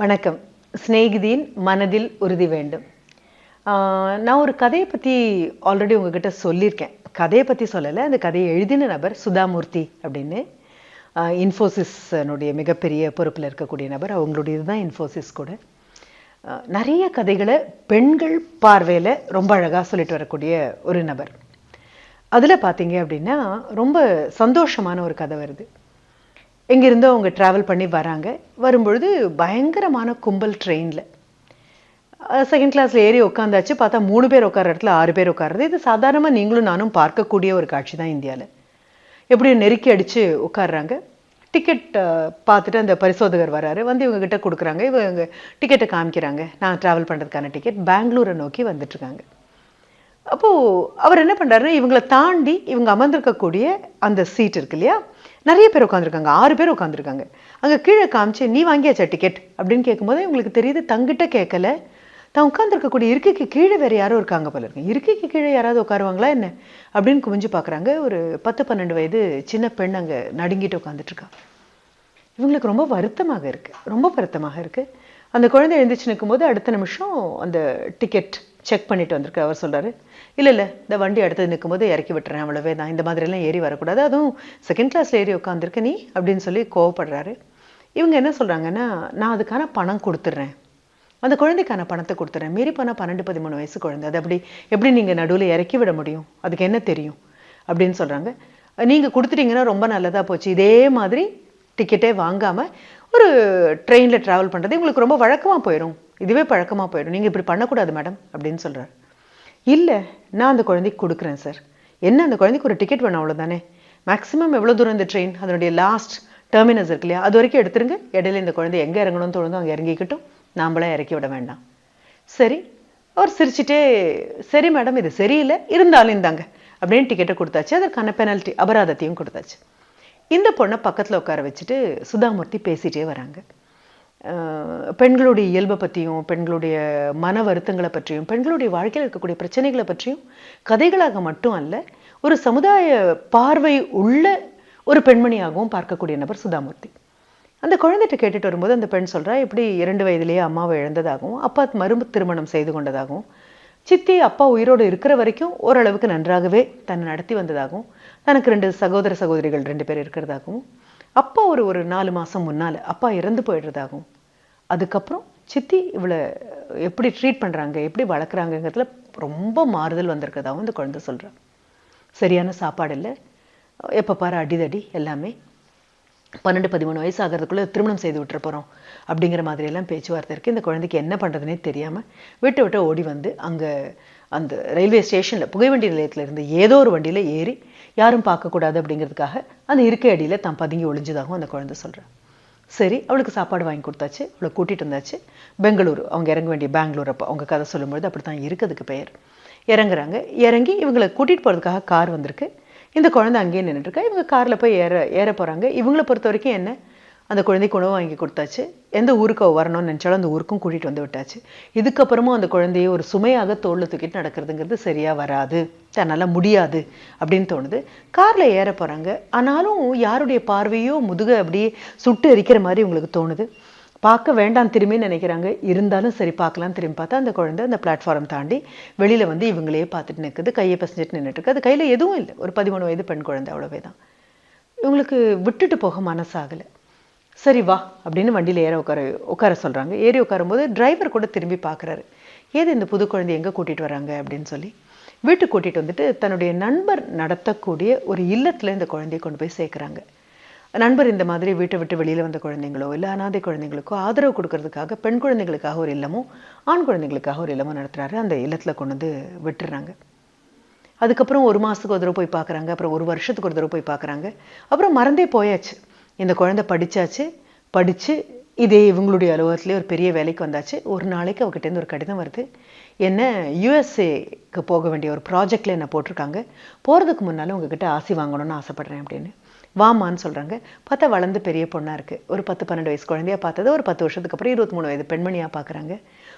வணக்கம். சிநேகிதியின் மனதில் உறுதி வேண்டும். நான் ஒரு கதையை பற்றி ஆல்ரெடி உங்ககிட்ட சொல்லியிருக்கேன். கதையை பற்றி சொல்லலை அந்த கதையை எழுதின நபர் சுதாமூர்த்தி அப்படின்னு. இன்ஃபோசிஸ்னுடைய மிகப்பெரிய பொறுப்பில் இருக்கக்கூடிய நபர் அவங்களுடைய இதுதான் இன்ஃபோசிஸ் கூட. நிறைய கதைகளை பெண்கள் பார்வையில் ரொம்ப அழகாக சொல்லிட்டு வரக்கூடிய ஒரு நபர். அதில் பார்த்தீங்க அப்படின்னா ரொம்ப சந்தோஷமான ஒரு கதை வருது. எங்கிருந்தோ அவங்க ட்ராவல் பண்ணி வராங்க. வரும்பொழுது பயங்கரமான கும்பல் ட்ரெயினில் செகண்ட் கிளாஸில் ஏறி உட்காந்தாச்சு பார்த்தா மூணு பேர் உட்கார இடத்துல ஆறு பேர் உட்காருறது இது சாதாரணமாக நீங்களும் நானும் பார்க்கக்கூடிய ஒரு காட்சி தான் இந்தியாவில் எப்படியும் நெருக்கி அடித்து உட்காடுறாங்க டிக்கெட் பார்த்துட்டு அந்த பரிசோதகர் வராரு. வந்து இவங்க கிட்ட கொடுக்குறாங்க. இவங்க டிக்கெட்டை காமிக்கிறாங்க. நான் ட்ராவல் பண்ணுறதுக்கான டிக்கெட் பெங்களூரை நோக்கி வந்துட்டுருக்காங்க. அப்போது அவர் என்ன பண்ணுறாருன்னா இவங்களை தாண்டி இவங்க அமர்ந்திருக்கக்கூடிய அந்த சீட் இருக்கு இல்லையா? நிறைய பேர் உட்காந்துருக்காங்க ஆறு பேர் உட்காந்துருக்காங்க அங்கே கீழே காமிச்சு நீ வாங்கியாச்சா டிக்கெட் அப்படின்னு கேட்கும்போது இவங்களுக்கு தெரியுது தங்கிட்ட கேட்கல தான் உட்காந்துருக்கக்கூடிய இருக்கைக்கு கீழே வேறு யாரும் இருக்காங்க போல இருக்கு. இருக்கைக்கு கீழே யாராவது உட்காருவாங்களா என்ன? அப்படின்னு குமிஞ்சு பார்க்குறாங்க ஒரு பத்து பன்னெண்டு வயது சின்ன பெண் அங்கே நடுங்கிட்டு உட்காந்துட்ருக்கா இவங்களுக்கு ரொம்ப வருத்தமாக இருக்கு. ரொம்ப வருத்தமாக இருக்கு. அந்த குழந்தை எழுந்துச்சு நிற்கும்போது அடுத்த நிமிஷம் அந்த டிக்கெட் செக் பண்ணிட்டு வந்திருக்கு அவர் சொல்கிறாரு இல்லை இல்லை இந்த வண்டி அடுத்தது நிற்கும்போது இறக்கி விட்டுறேன் அவ்வளவே தான் இந்த மாதிரிலாம் ஏறி வரக்கூடாது. அதுவும் செகண்ட் கிளாஸில் ஏறி உட்காந்துருக்க நீ அப்படின்னு சொல்லி கோவப்படுறாரு. இவங்க என்ன சொல்கிறாங்கன்னா நான் அதுக்கான பணம் கொடுத்துட்றேன் அந்த குழந்தைக்கான பணத்தை கொடுத்துறேன். மீறி போனால் பன்னெண்டு பதிமூணு வயசு குழந்தை. அது அப்படி எப்படி நீங்கள் நடுவில் இறக்கி விட முடியும்? அதுக்கு என்ன தெரியும்? அப்படின்னு சொல்கிறாங்க நீங்கள் கொடுத்துட்டீங்கன்னா ரொம்ப நல்லதாக போச்சு. இதே மாதிரி டிக்கெட்டே வாங்காமல் ஒரு ட்ரெயினில் ட்ராவல் பண்ணுறது உங்களுக்கு ரொம்ப வழக்கமாக போயிடும் இதுவே பழக்கமாக போயிடும். நீங்கள் இப்படி பண்ணக்கூடாது மேடம் அப்படின்னு சொல்கிறார் இல்லை நான் அந்த குழந்தைக்கு கொடுக்குறேன் சார். என்ன அந்த குழந்தைக்கு ஒரு டிக்கெட் வேணும் அவ்வளோதானே மேக்ஸிமம் எவ்வளோ தூரம் இந்த ட்ரெயின் அதனுடைய லாஸ்ட் டெர்மினஸ் இருக்கு இல்லையா? அது வரைக்கும் எடுத்துருங்க. இடையில இந்த குழந்தை எங்கே இறங்கணும்னு தோணுதோ அங்கே இறங்கிக்கிட்டும். நாம்பளாக இறக்கி விட வேண்டாம். சரி அவர் சிரிச்சிட்டே சரி மேடம் இது சரியில்லை. இருந்தாலும் இருந்தாங்க அப்படின்னு டிக்கெட்டை கொடுத்தாச்சு. அதற்கான பெனல்ட்டி அபராதத்தையும் கொடுத்தாச்சு. இந்த பொண்ணை பக்கத்தில் உட்கார வச்சுட்டு சுதாமூர்த்தி பேசிட்டே வராங்க. பெண்களுடைய இயல்பை பற்றியும் பெண்களுடைய மன வருத்தங்களை பற்றியும் பெண்களுடைய வாழ்க்கையில் இருக்கக்கூடிய பிரச்சனைகளை பற்றியும் கதைகளாக மட்டும் அல்ல ஒரு சமுதாய பார்வை உள்ள ஒரு பெண்மணியாகவும் பார்க்கக்கூடிய நபர் சுதாமூர்த்தி. அந்த குழந்தைகிட்ட கேட்டுட்டு வரும்போது அந்த பெண் சொல்றா இப்படி இரண்டு வயதிலேயே அம்மாவை இழந்ததாகவும் அப்பா மரும திருமணம் செய்து கொண்டதாகவும் சித்தி அப்பா உயிரோடு இருக்கிற வரைக்கும் ஓரளவுக்கு நன்றாகவே தன்னை நடத்தி வந்ததாகவும் தனக்கு ரெண்டு சகோதர சகோதரிகள் ரெண்டு பேர் இருக்கிறதாகவும் அப்பா ஒரு ஒரு நாலு மாதம் முன்னால் அப்பா இறந்து போயிடுறதாகும் அதுக்கப்புறம் சித்தி இவளை எப்படி ட்ரீட் பண்றாங்க எப்படி வளர்க்குறாங்கங்கிறதுல ரொம்ப மாறுதல் வந்திருக்கதாகவும் இந்த குழந்தை சொல்கிறான் சரியான சாப்பாடு இல்லை எப்போ பாரு அடிதடி எல்லாமே பன்னெண்டு பதிமூணு வயசு ஆகிறதுக்குள்ளே திருமணம் செய்து விட்டுற போகிறோம் அப்படிங்கிற மாதிரியெல்லாம் பேச்சுவார்த்தை இருக்குது இந்த குழந்தைக்கு என்ன பண்ணுறதுனே தெரியாமல் விட்டு விட்டு ஓடி வந்து அங்கே அந்த ரயில்வே ஸ்டேஷனில் புகைவண்டி நிலையத்தில் இருந்து ஏதோ ஒரு வண்டியில் ஏறி யாரும் பார்க்கக்கூடாது அப்படிங்கிறதுக்காக அந்த இருக்கை அடியில் தான் பதுங்கி ஒளிஞ்சதாகவும் அந்த குழந்தை சொல்கிறேன் சரி அவளுக்கு சாப்பாடு வாங்கி கொடுத்தாச்சு அவளை கூட்டிகிட்டு வந்தாச்சு. பெங்களூரு அவங்க இறங்க வேண்டிய பெங்களூர் அப்போ அவங்க கதை சொல்லும்பொழுது அப்படி தான் இருக்குதுக்கு பெயர். இறங்குறாங்க. இறங்கி இவங்களை கூட்டிகிட்டு போகிறதுக்காக கார் வந்திருக்கு. இந்த குழந்தை அங்கேயே நின்றுட்டுருக்கா இவங்க காரில் போய் ஏற ஏற போகிறாங்க இவங்கள பொறுத்த வரைக்கும் என்ன? அந்த குழந்தைக்கு உணவு வாங்கி கொடுத்தாச்சு. எந்த ஊருக்கு வரணும்னு நினச்சாலும் அந்த ஊருக்கும் கூட்டிகிட்டு வந்து விட்டாச்சு. இதுக்கப்புறமும் அந்த குழந்தையை ஒரு சுமையாக தோளில் தூக்கிட்டு நடக்கிறதுங்கிறது சரியாக வராது. தன்னால் முடியாது அப்படின்னு தோணுது. காரில் ஏற போகிறாங்க ஆனாலும் யாருடைய பார்வையோ முதுக அப்படியே சுட்டு எரிக்கிற மாதிரி உங்களுக்கு தோணுது. பார்க்க வேண்டாம் திரும்பி நினைக்கிறாங்க. இருந்தாலும் சரி பார்க்கலாம் திரும்பி பார்த்தா அந்த குழந்தை அந்த பிளாட்ஃபார்ம் தாண்டி வெளியில் வந்து இவங்களே பார்த்துட்டு நிற்குது கையை பசஞ்சிட்டு நின்றுட்டு அது கையில் எதுவும் இல்லை. ஒரு பதிமூணு வயது பெண் குழந்தை அவ்வளவே தான் இவங்களுக்கு விட்டுட்டு போக மனசாகலை. சரி வா அப்படின்னு வண்டியில் ஏற உட்கார உட்கார சொல்கிறாங்க ஏறி உட்காரும்போது டிரைவர் கூட திரும்பி பார்க்குறாரு. ஏது இந்த புது குழந்தை எங்கே கூட்டிகிட்டு வராங்க அப்படின்னு சொல்லி. வீட்டுக்கு கூட்டிகிட்டு வந்துட்டு தன்னுடைய நண்பர் நடத்தக்கூடிய ஒரு இல்லத்தில் இந்த குழந்தையை கொண்டு போய் சேர்க்குறாங்க. நண்பர் இந்த மாதிரி வீட்டை விட்டு வெளியில் வந்த குழந்தைங்களோ இல்லை அனாதை குழந்தைங்களுக்கோ ஆதரவு கொடுக்கறதுக்காக பெண் குழந்தைங்களுக்காக ஒரு இல்லமோ ஆண் குழந்தைங்களுக்காக ஒரு இல்லமோ நடத்துகிறாரு அந்த இல்லத்தில் கொண்டு வந்து விட்டுறாங்க. அதுக்கப்புறம் ஒரு மாதத்துக்கு ஒரு தடவை போய் பார்க்குறாங்க அப்புறம் ஒரு வருஷத்துக்கு ஒரு தடவை போய் பார்க்குறாங்க அப்புறம் மறந்தே போயாச்சு. இந்த குழந்தை படிச்சாச்சு. படித்து இதே இவங்களுடைய அலுவலகத்துலேயே ஒரு பெரிய வேலைக்கு வந்தாச்சு. ஒரு நாளைக்கு அவகிட்டேருந்து ஒரு கடிதம் வருது. என்ன யூஎஸ்ஏக்கு போக வேண்டிய ஒரு ப்ராஜெக்டில் என்ன போட்டிருக்காங்க? போகிறதுக்கு முன்னால் உங்ககிட்ட ஆசி வாங்கணும்னு ஆசைப்பட்றேன் அப்படின்னு. வாமான்னு சொல்கிறாங்க பார்த்தா வளர்ந்து பெரிய பொண்ணாக இருக்குது ஒரு பத்து பன்னெண்டு வயசு குழந்தையா பார்த்தது ஒரு பத்து வருஷத்துக்கு அப்புறம் இருபத்தி மூணு வயது பெண்மணியாக பார்க்குறாங்க.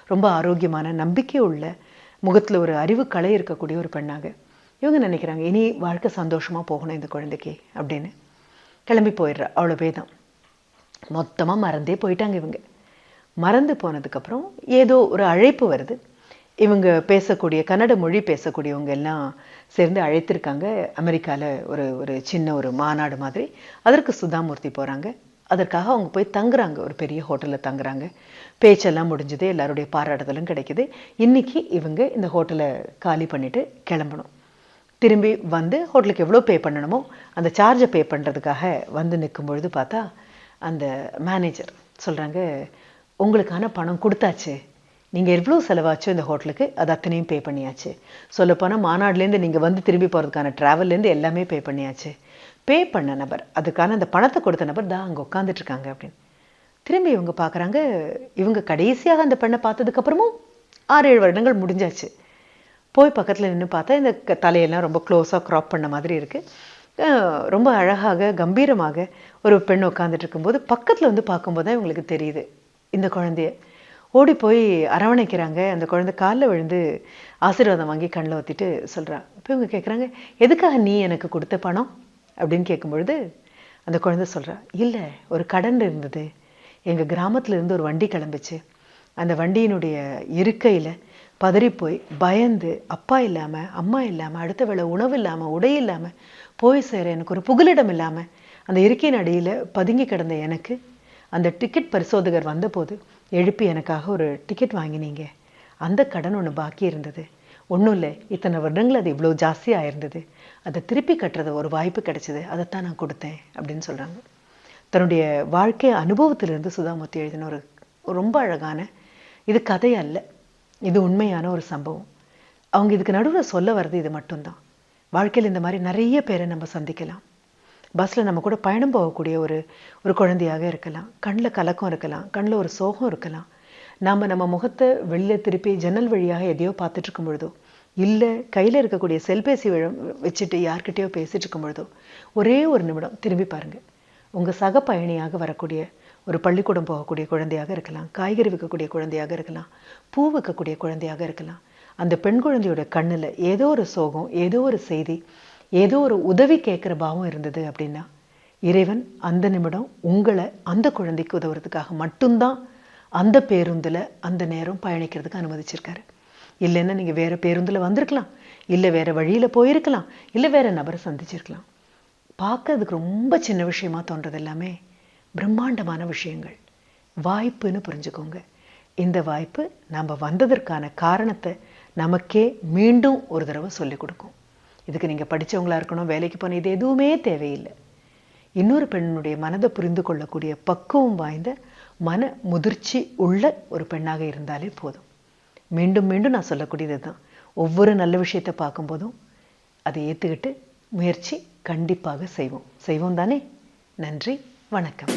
ரொம்ப ஆரோக்கியமான நம்பிக்கை உள்ள முகத்தில் ஒரு அறிவு கலை இருக்கக்கூடிய ஒரு பெண்ணாக. இவங்க நினைக்கிறாங்க இனி வாழ்க்கை சந்தோஷமாக போகணும் இந்த குழந்தைக்கு அப்படின்னு. கிளம்பி போயிடுறா. அவ்வளோ பேதம் மொத்தமாக மறந்தே போயிட்டாங்க இவங்க. மறந்து போனதுக்கப்புறம் ஏதோ ஒரு அழைப்பு வருது. இவங்க பேசக்கூடிய கன்னட மொழி பேசக்கூடியவங்க எல்லாம் சேர்ந்து அழைத்திருக்காங்க. அமெரிக்காவில் ஒரு ஒரு சின்ன ஒரு மாநாடு மாதிரி. அதற்கு சுதாமூர்த்தி போகிறாங்க அதற்காக அவங்க போய் தங்குறாங்க. ஒரு பெரிய ஹோட்டலில் தங்குறாங்க. பேச்செல்லாம் முடிஞ்சது. எல்லாருடைய பாராட்டுதலும் கிடைக்குது. இன்னைக்கு இவங்க இந்த ஹோட்டலை காலி பண்ணிட்டு கிளம்பணும். திரும்பி வந்து ஹோட்டலுக்கு எவ்வளோ பே பண்ணணுமோ அந்த சார்ஜை பே பண்ணுறதுக்காக வந்து நிற்கும் பொழுது பார்த்தா அந்த மேனேஜர் சொல்கிறாங்க உங்களுக்கான பணம் கொடுத்தாச்சு. நீங்கள் எவ்வளோ செலவாச்சோ இந்த ஹோட்டலுக்கு அது அத்தனையும் பே பண்ணியாச்சு. சொல்லப்போனால் மாநாடுலேருந்து நீங்கள் வந்து திரும்பி போகிறதுக்கான ட்ராவல்லேருந்து எல்லாமே பே பண்ணியாச்சு. பே பண்ண நபர் அதுக்கான அந்த பணத்தை கொடுத்த நபர் தான் அங்கே உட்காந்துட்ருக்காங்க அப்படின்னு. திரும்பி இவங்க பார்க்குறாங்க இவங்க கடைசியாக அந்த பெண்ணை பார்த்ததுக்கப்புறமும் ஆறு ஏழு வருடங்கள் முடிஞ்சாச்சு. போய் பக்கத்தில் நின்று பார்த்தா இந்த தலையெல்லாம் ரொம்ப க்ளோஸாக க்ராப் பண்ண மாதிரி இருக்குது ரொம்ப அழகாக கம்பீரமாக ஒரு பெண் உட்காந்துட்டு இருக்கும்போது பக்கத்தில் வந்து பார்க்கும்போது தான் இவங்களுக்கு தெரியுது இந்த குழந்தைய. ஓடி போய் அரவணைக்கிறாங்க. அந்த குழந்தை காலில் விழுந்து ஆசீர்வாதம் வாங்கி கண்ணில் ஊற்றிட்டு சொல்றா இப்போ இவங்க கேட்குறாங்க எதுக்காக நீ எனக்கு கொடுத்த பணம்? அப்படின்னு கேட்கும்பொழுது அந்த குழந்தை சொல்கிறா இல்லை ஒரு கடன் இருந்தது. எங்கள் கிராமத்தில் இருந்து ஒரு வண்டி கிளம்புச்சு. அந்த வண்டியினுடைய இருக்கையில் பதறிப்போய் பயந்து அப்பா இல்லாமல் அம்மா இல்லாமல் அடுத்த வேளை உணவு இல்லாமல் உடை இல்லாமல் போய் சேர எனக்கு ஒரு புகலிடம் இல்லாமல் அந்த இருக்கையின் அடியில் பதுங்கி கிடந்த எனக்கு அந்த டிக்கெட் பரிசோதகர் வந்தபோது எழுப்பி எனக்காக ஒரு டிக்கெட் வாங்கினீங்க. அந்த கடன் ஒன்று பாக்கி இருந்தது. ஒன்றும் இல்லை இத்தனை வருடங்கள் அது இவ்வளோ ஜாஸ்தியாக இருந்தது. அதை திருப்பி கட்டுறது ஒரு வாய்ப்பு கிடைச்சிது. அதைத்தான் நான் கொடுத்தேன் அப்படின்னு சொல்கிறாங்க தன்னுடைய வாழ்க்கை அனுபவத்திலிருந்து சுதாமூர்த்தி எழுதின ஒரு ஒரு ரொம்ப அழகான இது கதை அல்ல இது உண்மையான ஒரு சம்பவம். அவங்க இதுக்கு நடுவில் சொல்ல வர்றது இது மட்டும்தான். வாழ்க்கையில் இந்த மாதிரி நிறைய பேரை நம்ம சந்திக்கலாம். பஸ்ஸில் நம்ம கூட பயணம் போகக்கூடிய ஒரு ஒரு குழந்தையாக இருக்கலாம். கண்ணில் கலக்கம் இருக்கலாம். கண்ணில் ஒரு சோகம் இருக்கலாம். நாம் நம்ம முகத்தை வெளில திருப்பி ஜன்னல் வழியாக எதையோ பார்த்துட்டு இருக்கும் பொழுதோ இல்லை கையில் இருக்கக்கூடிய செல்பேசி வச்சுட்டு யார்கிட்டயோ பேசிட்டு இருக்கும் பொழுதோ ஒரே ஒரு நிமிடம் திரும்பி பாருங்க. உங்கள் சக பயணியாக வரக்கூடிய ஒரு பள்ளிக்கூடம் போகக்கூடிய குழந்தையாக இருக்கலாம். காய்கறி விற்கக்கூடிய குழந்தையாக இருக்கலாம். பூ விற்கக்கூடிய குழந்தையாக இருக்கலாம். அந்த பெண் குழந்தையோட கண்ணில் ஏதோ ஒரு சோகம் ஏதோ ஒரு செய்தி ஏதோ ஒரு உதவி கேட்குற பாவம் இருந்தது அப்படின்னா இறைவன் அந்த நிமிடம் உங்களை அந்த குழந்தைக்கு உதவுறதுக்காக மட்டும்தான் அந்த பேருந்தில் அந்த நேரம் பயணிக்கிறதுக்கு அனுமதிச்சிருக்காரு. இல்லைன்னா நீங்கள் வேற பேருந்தில் வந்திருக்கலாம். இல்லை வேற வழியில் போயிருக்கலாம். இல்லை வேற நபரை சந்திச்சிருக்கலாம். பார்க்கறதுக்கு ரொம்ப சின்ன விஷயமா தோன்றது எல்லாமே பிரம்மாண்டமான விஷயங்கள். வாய்ப்புன்னு புரிஞ்சுக்கோங்க. இந்த வாய்ப்பு நம்ம வந்ததற்கான காரணத்தை நமக்கே மீண்டும் ஒரு தடவை சொல்லிக் கொடுக்கும். இதுக்கு நீங்கள் படிச்சவங்களா இருக்கணும் வேலைக்கு போன இது எதுவுமே தேவையில்லை. இன்னொரு பெண்ணுடைய மனதை புரிந்து கொள்ளக்கூடிய பக்குவம் வாய்ந்த மன முதிர்ச்சி உள்ள ஒரு பெண்ணாக இருந்தாலே போதும். மீண்டும் மீண்டும் நான் சொல்லக்கூடியது தான் ஒவ்வொரு நல்ல விஷயத்தை பார்க்கும்போதும் அதை ஏற்றுக்கிட்டு முயற்சி கண்டிப்பாக செய்வோம். செய்வோம் தானே? நன்றி வணக்கம்.